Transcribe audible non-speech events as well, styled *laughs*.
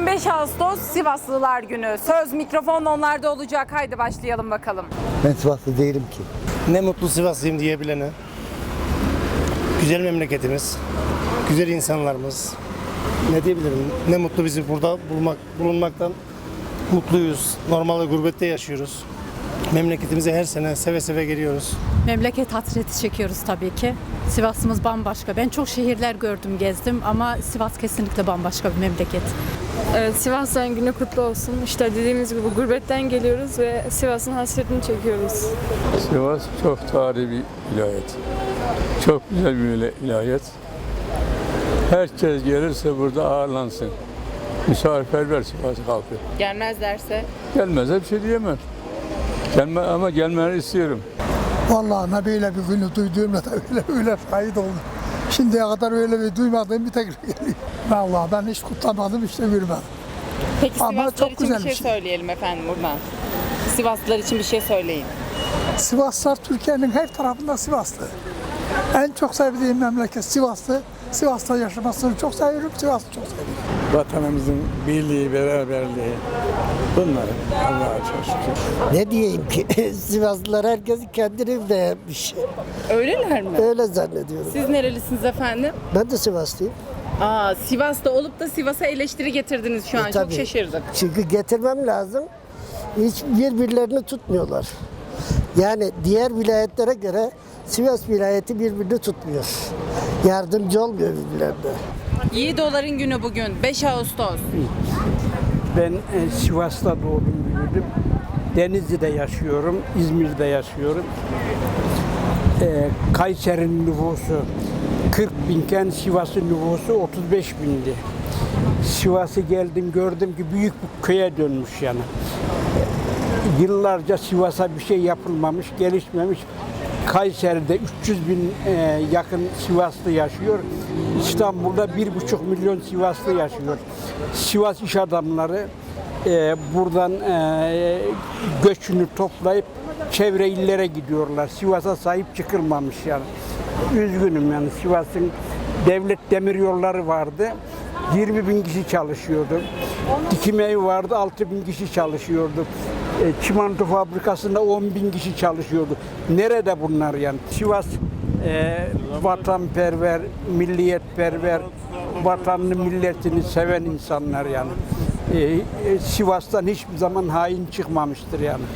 Bugün 5 Ağustos Sivaslılar Günü. Söz mikrofon onlarda olacak. Haydi başlayalım bakalım. Ben Sivaslı değilim ki. Ne mutlu Sivaslıyım diyebilene. Güzel memleketimiz, güzel insanlarımız. Ne diyebilirim? Ne mutlu bizi burada bulmak, bulunmaktan mutluyuz. Normalde gurbette yaşıyoruz. Memleketimize her sene seve seve geliyoruz. Memleket hasreti çekiyoruz tabii ki. Sivas'ımız bambaşka. Ben çok şehirler gördüm, gezdim ama Sivas kesinlikle bambaşka bir memleket. Evet, Sivas'tan günü kutlu olsun. İşte dediğimiz gibi gurbetten geliyoruz ve Sivas'ın hasretini çekiyoruz. Sivas çok tarihi bir vilayet. Çok güzel bir vila- vilayet. Herkes gelirse burada ağırlansın. Misafirperver Sivas halkı. Gelmezlerse Gelmezse bir şey diyemem. Gelme, ama gelmeni istiyorum. Vallahi ne böyle bir günü duyduğumda da *laughs* öyle öyle şahit oldum. Şimdiye kadar öyle bir duymadığım bir tekrar geliyor. Vallahi ben hiç kutlamadım, hiç de görmedim. Peki Ama Sivaslılar çok için güzel bir şey, bir şey. söyleyelim efendim buradan. Sivaslılar için bir şey söyleyin. Sivaslar Türkiye'nin her tarafında Sivaslı. En çok sevdiğim memleket Sivaslı. Sivas'ta yaşamasını çok seviyorum, Sivas'ı çok seviyorum. vatanımızın birliği, beraberliği bunlar Allah'a çok şükür. Ne diyeyim ki? *laughs* Sivaslılar herkes kendini beğenmiş. Öyleler mi? Öyle zannediyorum. Siz nerelisiniz efendim? Ben de Sivaslıyım. Aa, Sivas'ta olup da Sivas'a eleştiri getirdiniz şu an. Çok tabii. şaşırdık. Çünkü getirmem lazım. Hiç birbirlerini tutmuyorlar. Yani diğer vilayetlere göre Sivas vilayeti birbirini tutmuyor. Yardımcı olmuyor birbirlerine. Yiğidoların günü bugün 5 Ağustos. Ben e, Sivas'ta doğdum büyüdüm. Denizli'de yaşıyorum, İzmir'de yaşıyorum. E, Kayseri'nin nüfusu 40 binken Sivas'ın nüfusu 35 bindi. Sivas'ı geldim gördüm ki büyük bir köye dönmüş yani. Yıllarca Sivas'a bir şey yapılmamış, gelişmemiş. Kayseri'de 300 bin e, yakın Sivaslı yaşıyor. İstanbul'da 1,5 milyon Sivaslı yaşıyor. Sivas iş adamları e, buradan e, göçünü toplayıp çevre illere gidiyorlar. Sivas'a sahip çıkılmamış yani. Üzgünüm yani Sivas'ın devlet demir yolları vardı. 20 bin kişi çalışıyordu. Dikim evi vardı, 6 bin kişi çalışıyordu. E, çimento fabrikasında 10 bin kişi çalışıyordu. Nerede bunlar yani? Sivas e, vatanperver, milliyetperver, vatanını, milletini seven insanlar yani. E, e, Sivas'tan hiçbir zaman hain çıkmamıştır yani.